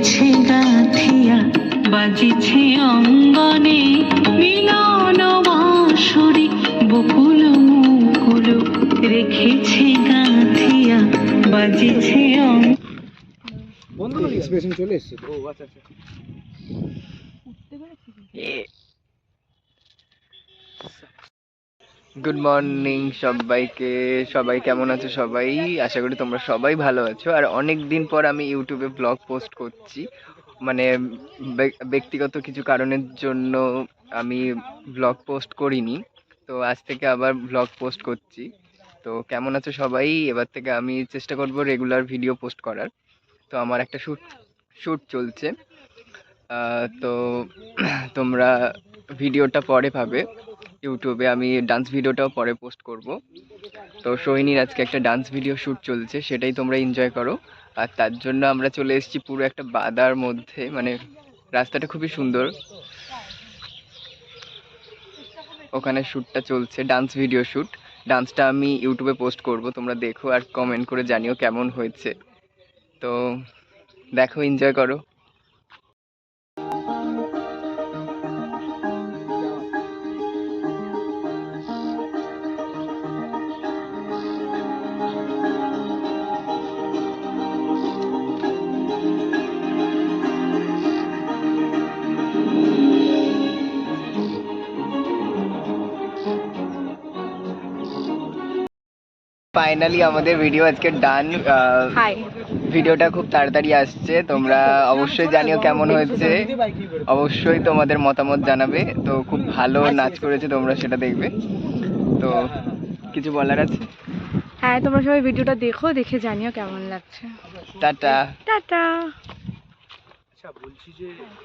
বাজিছে গাথিয়া বাজিছে অঙ্গনে। মিলন বাঁশুরি বকুল মুকুল রেখেছে গাথিয়া বাজিছে এক্সপ্রেশন চলে এসেছে। আচ্ছা, আচ্ছা। গুড মর্নিং সবাইকে। সবাই কেমন আছো সবাই? আশা করি তোমরা সবাই ভালো আছো। আর অনেক দিন পর আমি ইউটিউবে ব্লগ পোস্ট করছি। মানে ব্যক্তিগত কিছু কারণের জন্য আমি ব্লগ পোস্ট করিনি। তো আজ থেকে আবার ব্লগ পোস্ট করছি। তো কেমন আছো সবাই? এবার থেকে আমি চেষ্টা করব রেগুলার ভিডিও পোস্ট করার। তো আমার একটা শ্যুট শ্যুট চলছে। তো তোমরা ভিডিওটা পরে পাবে। ইউটিউবে আমি ডান্স ভিডিওটাও পরে পোস্ট করব। তো সোহিনীর আজকে একটা ডান্স ভিডিও শ্যুট চলছে, সেটাই তোমরা এনজয় করো। আর তার জন্য আমরা চলে এসেছি পুরো একটা বাদার মধ্যে মানে রাস্তাটা খুবই সুন্দর। ওখানে শ্যুটটা চলছে ডান্স ভিডিও শ্যুট ডান্সটা আমি ইউটিউবে পোস্ট করব, তোমরা দেখো আর কমেন্ট করে জানিও কেমন হয়েছে। তো দেখো এনজয় করো। ফাইনালি আমাদের ভিডিও আজকে ডান হাই ভিডিওটা খুব তাড়াতাড়ি আসছে তোমরা অবশ্যই জানিও কেমন হয়েছে। অবশ্যই তোমাদের মতামত জানাবে তো খুব ভালো নাচ করেছে তোমরা সেটা দেখবে। তো কিছু বলার আছে? হ্যাঁ তোমরা সবাই ভিডিওটা দেখো দেখে জানিও কেমন লাগছে। টাটা। টাটা। আচ্ছা বলছি যে